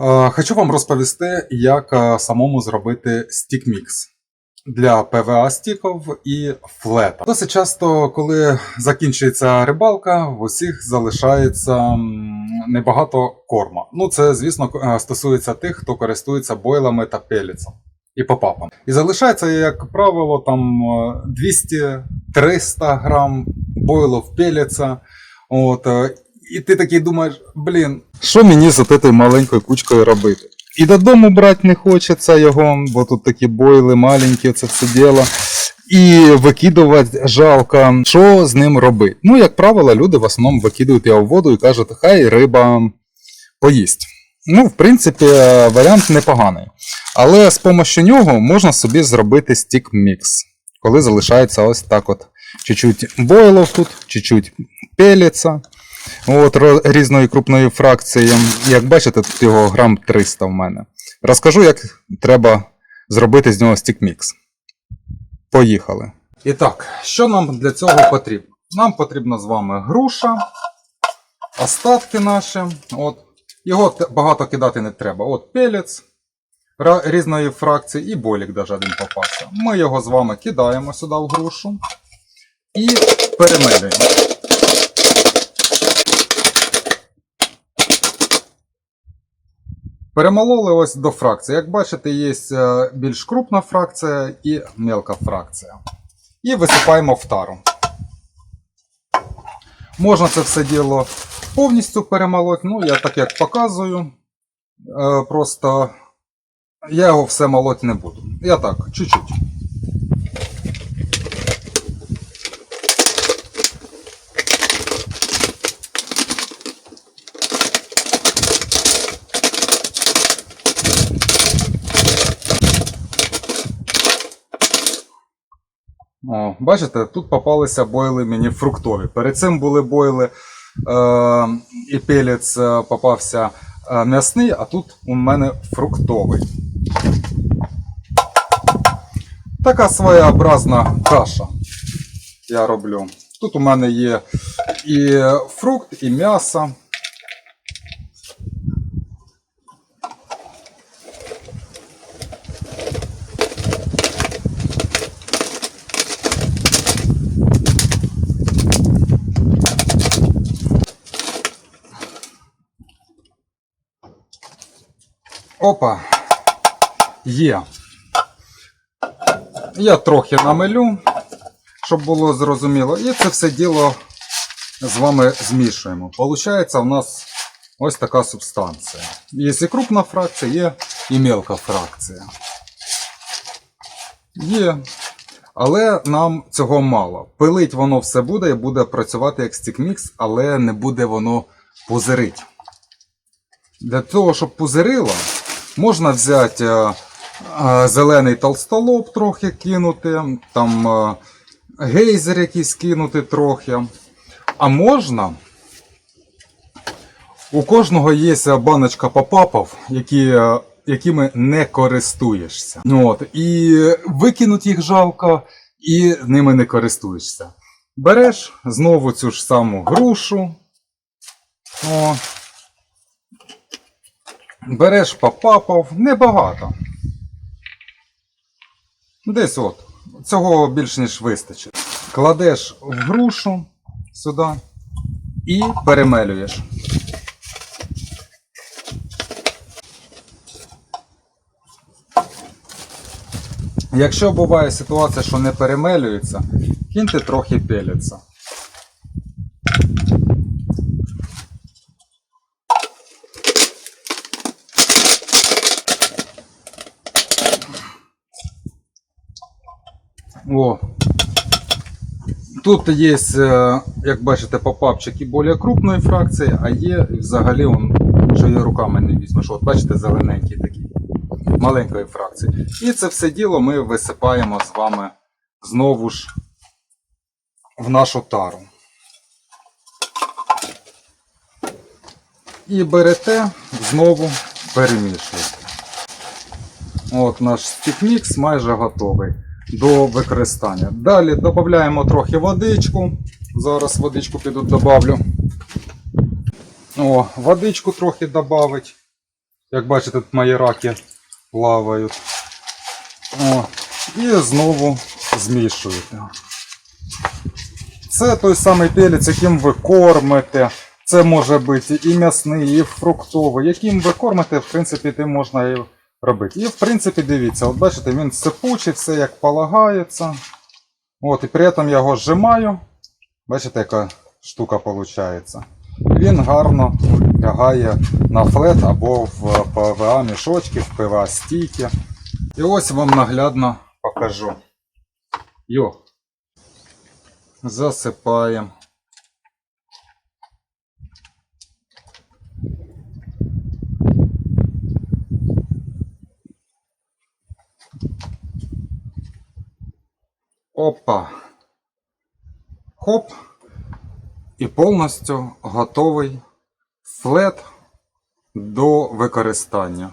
Е, Хочу вам розповісти, як е, самому зробити стік-мікс для ПВА стіків і флета. Досить часто, коли закінчується рибалка, в усіх залишається небагато корма. Ну, це, звісно, е, стосується тих, хто користується бойлами та пеліцем і попапом. І залишається, як правило, там е, 200-300 грам бойлов пеліця. От, і ти такий думаєш, блін, що мені з цією маленькою кучкою робити? І додому брати не хочеться його, бо тут такі бойли маленькі, це все діло. І викидувати жалко. Що з ним робити? Ну, як правило, люди в основному викидують його в воду і кажуть, хай риба поїсть. Ну, в принципі, варіант непоганий. Але з допомогою нього можна собі зробити стік-мікс, коли залишається ось так от. Чуть-чуть бойлов тут, чуть-чуть пеліця. От, різної крупної фракції. Як бачите, тут його грам 300 в мене. Розкажу, як треба зробити з нього стік-мікс. Поїхали. І так, що нам для цього потрібно? Нам потрібна з вами груша, остатки наші. От. Його багато кидати не треба. От пелець різної фракції і болік даже один попався. Ми його з вами кидаємо сюди в грушу і перемелюємо. Перемололи ось до фракції. Як бачите, є е, більш крупна фракція і мелка фракція. І висипаємо в тару. Можна це все діло повністю перемолоти. Ну, я так як показую. е, Просто я його все молоть не буду. Я так, чуть-чуть. О, бачите, тут попалися бойли мені фруктові. Перед цим були бойли е, і пелець е, попався е, м'ясний, а тут у мене фруктовий. Така своєобразна каша я роблю. Тут у мене є і фрукт, і м'ясо. Опа. Є. Я трохи намелю, щоб було зрозуміло. І це все діло з вами змішуємо. Получається у нас ось така субстанція. Є і крупна фракція, є і мелка фракція. Є. Але нам цього мало. Пилить воно все буде і буде працювати як стікмікс, але не буде воно пузирить. Для того, щоб пузирило, можна взяти е, е, зелений толстолоб трохи кинути, там е, гейзер якийсь кинути трохи. А можна. У кожного є баночка попапів, які, якими не користуєшся. Ну, От, і викинуть їх жалко, і ними не користуєшся. Береш знову цю ж саму грушу. О, Береш попапов, небагато. Десь от. Цього більш ніж вистачить. Кладеш в грушу сюди і перемелюєш. Якщо буває ситуація, що не перемелюється, киньте трохи пелеться. О. Тут є, е, як бачите, попапчики більш крупної фракції, а є взагалі, он, що я руками не візьмеш. От бачите, зелененький такий, маленької фракції. І це все діло ми висипаємо з вами знову ж в нашу тару. І берете, знову перемішуєте. От наш стікмікс майже готовий до використання. Далі додаємо трохи водичку. Зараз водичку піду добавлю. О, водичку трохи додавить. Як бачите, тут мої раки плавають. О, і знову змішуєте. Це той самий пелець, яким ви кормите. Це може бути і м'ясний, і фруктовий. Яким ви кормите, в принципі, тим можна і робити. І в принципі, дивіться, от бачите, він сипучий, все як полагається. От, і при цьому я його зжимаю. Бачите, яка штука виходить. Він гарно лягає на флет або в ПВА мішочки, в ПВА стійки. І ось вам наглядно покажу. Йо. Засипаємо. Опа. Хоп. І повністю готовий флет до використання.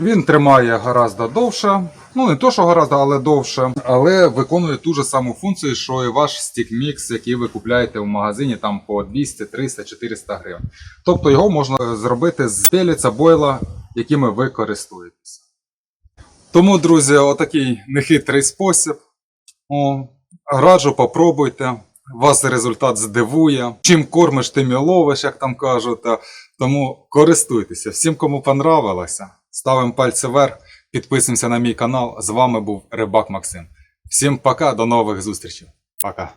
Він тримає гораздо довше. Ну, не то, що гораздо, але довше. Але виконує ту ж саму функцію, що і ваш стікмікс, який ви купляєте в магазині там по 200, 300, 400 гривень. Тобто його можна зробити з пеліця бойла, якими ви користуєтеся. Тому, друзі, отакий нехитрий спосіб. О, раджу, попробуйте. Вас результат здивує. Чим кормиш, тим і ловиш, як там кажуть. Тому користуйтеся. Всім, кому понравилося, ставимо пальці вверх, підписуємося на мій канал. З вами був Рибак Максим. Всім пока, до нових зустрічей. Пока.